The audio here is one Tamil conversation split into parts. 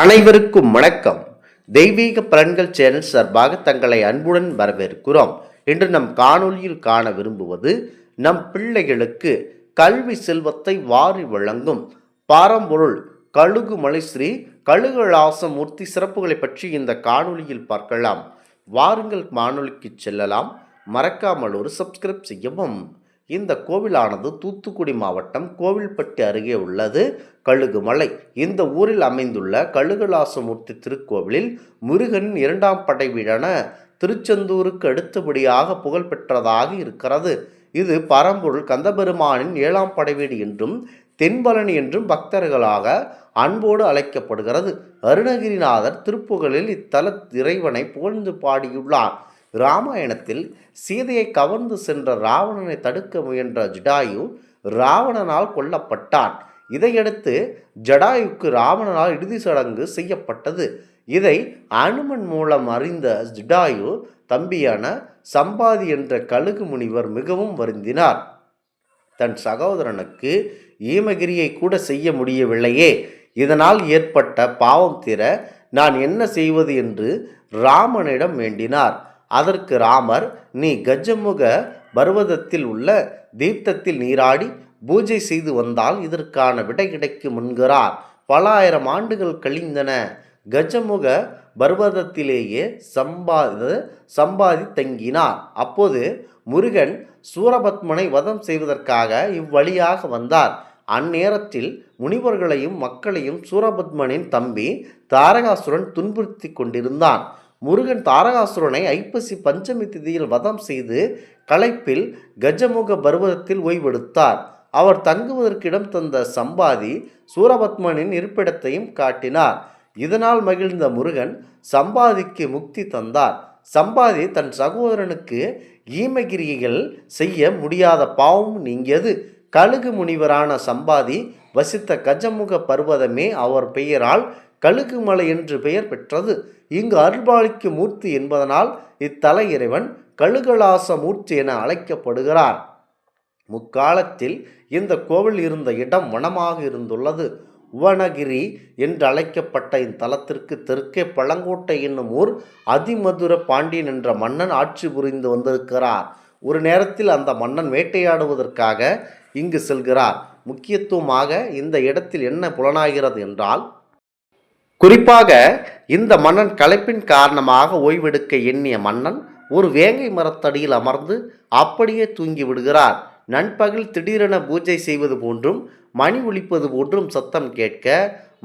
அனைவருக்கும் வணக்கம். தெய்வீக பலன்கள் சேனல் சார்பாக தங்களை அன்புடன் வரவேற்கிறோம். இன்று நம் காணொளியில் காண விரும்புவது நம் பிள்ளைகளுக்கு கல்வி செல்வத்தை வாரி வழங்கும் பாரம்பொருள் கழுகுமலை ஸ்ரீ கழுகலாசமூர்த்தி சிறப்புகளை பற்றி இந்த காணொலியில் பார்க்கலாம். வாருங்கள் காணொலிக்கு செல்லலாம். மறக்காமல் ஒரு சப்ஸ்கிரைப் செய்யவும். இந்த கோவிலானது தூத்துக்குடி மாவட்டம் கோவில்பட்டி அருகே உள்ளது கழுகுமலை. இந்த ஊரில் அமைந்துள்ள கழுகலாசமூர்த்தி திருக்கோவிலில் முருகனின் இரண்டாம் படை வீடான திருச்செந்தூருக்கு அடுத்தபடியாக புகழ்பெற்றதாக இருக்கிறது. இது பரம்பொருள் கந்தபெருமானின் ஏழாம் படைவீடு என்றும் தென்பழனி என்றும் பக்தர்களாக அன்போடு அழைக்கப்படுகிறது. அருணகிரிநாதர் திருப்புகழில் இத்தல இறைவனை புகழ்ந்து பாடியுள்ளார். ராமாயணத்தில் சீதையை கவர்ந்து சென்ற ராவணனை தடுக்க முயன்ற ஜடாயு ராவணனால் கொல்லப்பட்டான். இதையடுத்து ஜடாயுக்கு ராவணனால் இறுதி சடங்கு செய்யப்பட்டது. இதை அனுமன் மூலம் அறிந்த ஜடாயு தம்பியான சம்பாதி என்ற கழுகு முனிவர் மிகவும் வருந்தினார். தன் சகோதரனுக்கு ஈமகிரியை கூட செய்ய முடியவில்லையே. இதனால் ஏற்பட்ட பாவம் தீர நான் என்ன செய்வது என்று ராமனிடம் வேண்டினார். அதற்கு ராமர் நீ கஜமுக பர்வதத்தில் உள்ள தீர்த்தத்தில் நீராடி பூஜை செய்து வந்தால் இதற்கான விடை கிடைக்கும் என்கிறார். பல ஆயிரம் ஆண்டுகள் கழிந்தன. கஜமுக பர்வதத்திலேயே சம்பாத சம்பாதி தங்கினார். அப்போது முருகன் சூரபத்மனை வதம் செய்வதற்காக இவ்வழியாக வந்தார். அந்நேரத்தில் முனிவர்களையும் மக்களையும் சூரபத்மனின் தம்பி தாரகாசுரன் துன்புறுத்தி கொண்டிருந்தான். முருகன் தாரகாசுரனை ஐப்பசி பஞ்சமி திதியில் வதம் செய்து களைப்பில் கஜமுக பருவதத்தில் ஓய்வெடுத்தார். அவர் தங்குவதற்கு இடம் தந்த சம்பாதி சூரபத்மனின் இருப்பிடத்தையும் காட்டினார். இதனால் மகிழ்ந்த முருகன் சம்பாதிக்கு முக்தி தந்தார். சம்பாதி தன் சகோதரனுக்கு ஈமகிரிகள் செய்ய முடியாத பாவம் நீங்கியது. கழுகு முனிவரான சம்பாதி வசித்த கஜமுக பர்வதமே அவர் பெயரால் கழுகுமலை என்று பெயர் பெற்றது. இங்கு அருள்பாலிக்கு மூர்த்தி என்பதனால் இத்தல இறைவன் கழுகலாச மூர்த்தி என அழைக்கப்படுகிறார். முக்காலத்தில் இந்த கோவில் இருந்த இடம் வனமாக இருந்துள்ளது. உவனகிரி என்று அழைக்கப்பட்ட இத்தலத்திற்கு தெற்கே பழங்கோட்டை என்னும் ஊர் அதிமதுர பாண்டியன் என்ற மன்னன் ஆட்சி புரிந்து வந்திருக்கிறார். ஒரு நேரத்தில் அந்த மன்னன் வேட்டையாடுவதற்காக இங்கு செல்கிறார். முக்கியத்துவமாக இந்த இடத்தில் என்ன புலனாகிறது என்றால் குறிப்பாக இந்த மன்னன் களைப்பின் காரணமாக ஓய்வெடுக்க எண்ணிய மன்னன் ஒரு வேங்கை மரத்தடியில் அமர்ந்து அப்படியே தூங்கி விடுகிறார். நண்பகல் திடீரென பூஜை செய்வது போன்றும் மணி ஒழிப்பது போன்றும் சத்தம் கேட்க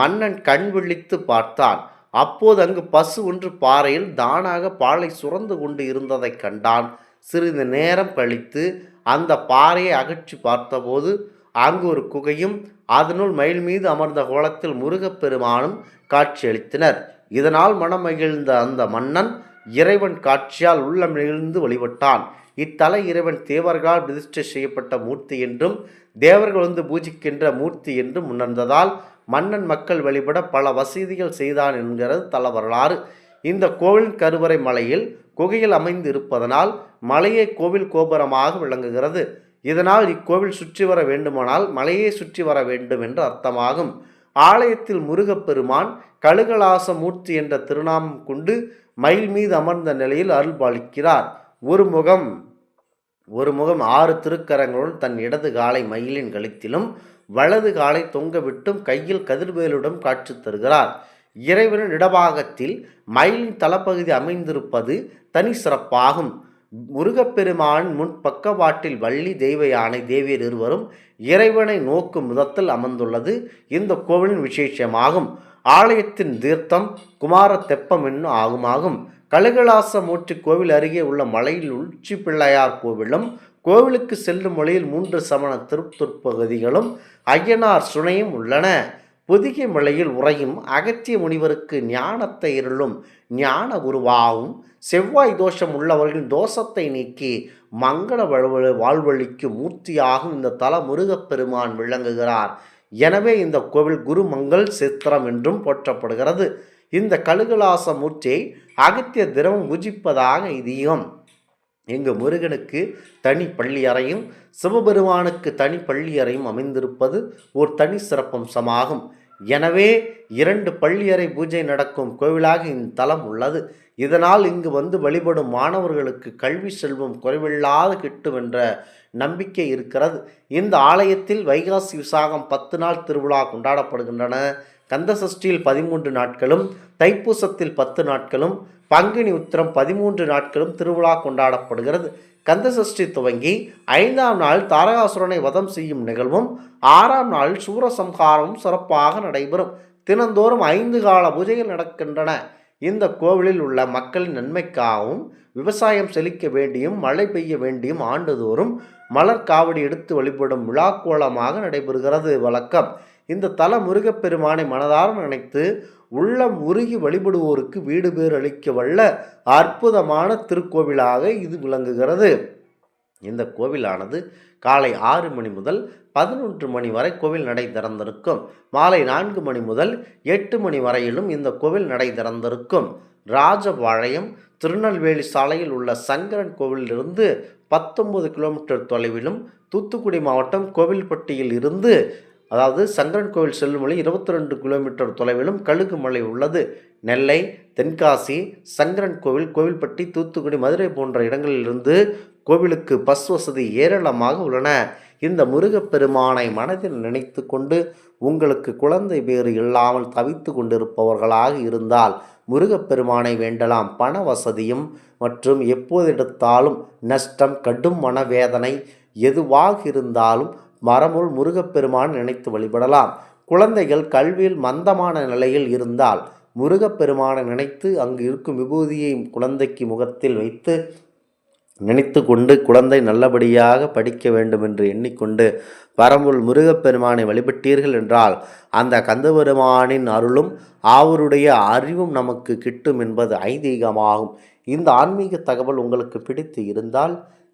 மன்னன் கண் விழித்து பார்த்தான். அப்போது அங்கு பசு ஒன்று பாறையில் தானாக பாலை சுரந்து கொண்டு இருந்ததை கண்டான். சிறிது நேரம் கழித்து அந்த பாறையை அகற்றி பார்த்தபோது அங்கு ஒரு குகையும் அதனுள் மயில் மீது அமர்ந்த கோலத்தில் முருகப்பெருமானும் காட்சியளித்தனர். இதனால் மனம் மகிழ்ந்த அந்த மன்னன் இறைவன் காட்சியால் உள்ளம் நெகிழ்ந்து வழிபட்டான். இத்தல இறைவன் தேவர்களால் பிரதிஷ்டை செய்யப்பட்ட மூர்த்தி என்றும் தேவர்கள் வந்து பூஜிக்கின்ற மூர்த்தி என்றும் உணர்ந்ததால் மன்னன் மக்கள் வழிபட பல வசதிகள் செய்தான் என்கிறது தல வரலாறு. இந்த கோவில் கருவறை மலையில் குகையில் அமைந்து இருப்பதனால் மலையே கோவில் கோபுரமாக விளங்குகிறது. இதனால் இக்கோவில் சுற்றி வர வேண்டுமானால் மலையை சுற்றி வர வேண்டும் என்று அர்த்தமாகும். ஆலயத்தில் முருகப்பெருமான் கழுகலாச மூர்த்தி என்ற திருநாமம் கொண்டு மயில் மீது அமர்ந்த நிலையில் அருள் பாலிக்கிறார் ஒரு முகம் ஒரு முகம் ஆறு திருக்கரங்களுடன் தன் இடது காலை மயிலின் கழுத்திலும் வலது காலை தொங்கவிட்டும் கையில் கதிர்வேலுடன் காட்சி தருகிறார். இறைவனின் இடபாகத்தில் மயிலின் தளப்பகுதி அமைந்திருப்பது தனி சிறப்பாகும். முருகப்பெருமான் முன் பக்கவாட்டில் வள்ளி தெய்வ யானை தேவியர் இருவரும் இறைவனை நோக்கும் விதத்தில் அமர்ந்துள்ளது. இந்த கோவிலின் விசேஷமாகும். ஆலயத்தின் தீர்த்தம் குமார தெப்பம் என்னும் ஆகுமாகும். கழுகலாச மூர்த்தி கோவில் அருகே உள்ள மலையில் உச்சி பிள்ளையார் கோவிலும் கோவிலுக்கு செல்லும் வழியில் மூன்று சமண திருத்துற்பகுதிகளும் ஐயனார் சுனையும் உள்ளன. புதிய மலையில் உறையும் அகத்திய முனிவருக்கு ஞானத்தை இருளும் ஞான குருவாகவும் செவ்வாய் தோஷம் உள்ளவர்களின் தோஷத்தை நீக்கி மங்கள வழுவ வாழ்வழிக்கு மூர்த்தியாகும் இந்த தல முருகப்பெருமான் விளங்குகிறார். எனவே இந்த கோவில் குருமங்கள் சித்திரம் என்றும் போற்றப்படுகிறது. இந்த கழுகலாச மூர்த்தியை அகத்திய திரவம் பூஜிப்பதாக இதீகம் இங்கு முருகனுக்கு தனி பள்ளி அறையும் சிவபெருமானுக்கு தனி பள்ளி அறையும் அமைந்திருப்பது ஒரு தனி சிறப்பம்சமாகும். எனவே இரண்டு பள்ளியறை பூஜை நடக்கும் கோவிலாக இத்தலம் உள்ளது. இதனால் இங்கு வந்து வழிபடும் மாணவர்களுக்கு கல்வி செல்வம் குறைவில்லாது கிட்டும் என்ற நம்பிக்கை இருக்கிறது. இந்த ஆலயத்தில் வைகாசி விசாகம் பத்து நாள் திருவிழா கொண்டாடப்படுகின்றன. கந்தசஷ்டியில் பதிமூன்று நாட்களும் தைப்பூசத்தில் பத்து நாட்களும் பங்குனி உத்திரம் பதிமூன்று நாட்களும் திருவிழா கொண்டாடப்படுகிறது. கந்தசஷ்டி துவங்கி ஐந்தாம் நாள் தாரகாசுரனை வதம் செய்யும் நிகழ்வும் ஆறாம் நாள் சூரசம்ஹாரமும் சிறப்பாக நடைபெறும். தினந்தோறும் ஐந்து கால பூஜைகள் நடக்கின்றன. இந்த கோவிலில் உள்ள மக்களின் நன்மைக்காகவும் விவசாயம் செழிக்க வேண்டியும் மழை பெய்ய வேண்டியும் ஆண்டுதோறும் மலர் காவடி எடுத்து வழிபடும் விழாக்கோலமாக நடைபெறுகிறது. வழக்கம் இந்த தல முருகப்பெருமானை மனதார நினைத்து உள்ளம் உருகி வழிபடுவோருக்கு வீடு பேர் அளிக்க வல்ல அற்புதமான திருக்கோவிலாக இது விளங்குகிறது. இந்த கோவிலானது காலை ஆறு மணி முதல் பதினொன்று மணி வரை கோவில் நடை திறந்திருக்கும். மாலை நான்கு மணி முதல் எட்டு மணி வரையிலும் இந்த கோவில் நடை திறந்திருக்கும். ராஜபாளையம் திருநெல்வேலி சாலையில் உள்ள சங்கரன் கோவிலிலிருந்து பத்தொன்பது கிலோமீட்டர் தொலைவிலும் தூத்துக்குடி மாவட்டம் கோவில்பட்டியில் இருந்து அதாவது சங்கரன் கோவில் செல்லும் வழி இருபத்தி ரெண்டு கிலோமீட்டர் தொலைவிலும் கழுகுமலை உள்ளது. நெல்லை தென்காசி சங்கரன் கோவில் கோவில்பட்டி தூத்துக்குடி மதுரை போன்ற இடங்களிலிருந்து கோவிலுக்கு பஸ் வசதி ஏராளமாக உள்ளன. இந்த முருகப்பெருமானை மனதில் நினைத்து கொண்டு உங்களுக்கு குழந்தை பேறு இல்லாமல் தவித்து கொண்டிருப்பவர்களாக இருந்தால் முருகப்பெருமானை வேண்டலாம். பண வசதியும் மற்றும் எப்போதெடுத்தாலும் நஷ்டம் கடும் மனவேதனை எதுவாக இருந்தாலும் மரமுள் முருகப்பெருமான் நினைத்து வழிபடலாம். குழந்தைகள் கல்வியில் மந்தமான நிலையில் இருந்தால் முருகப்பெருமானை நினைத்து அங்கு இருக்கும் விபூதியை குழந்தைக்கு முகத்தில் வைத்து நினைத்து கொண்டு குழந்தை நல்லபடியாக படிக்க வேண்டும் என்று எண்ணிக்கொண்டு வரமுள் முருகப்பெருமானை வழிபட்டீர்கள் என்றால் அந்த கந்தபெருமானின் அருளும் அவருடைய அறிவும் நமக்கு கிட்டும் என்பது ஐதீகமாகும். இந்த ஆன்மீக தகவல் உங்களுக்கு பிடித்து இருந்தால்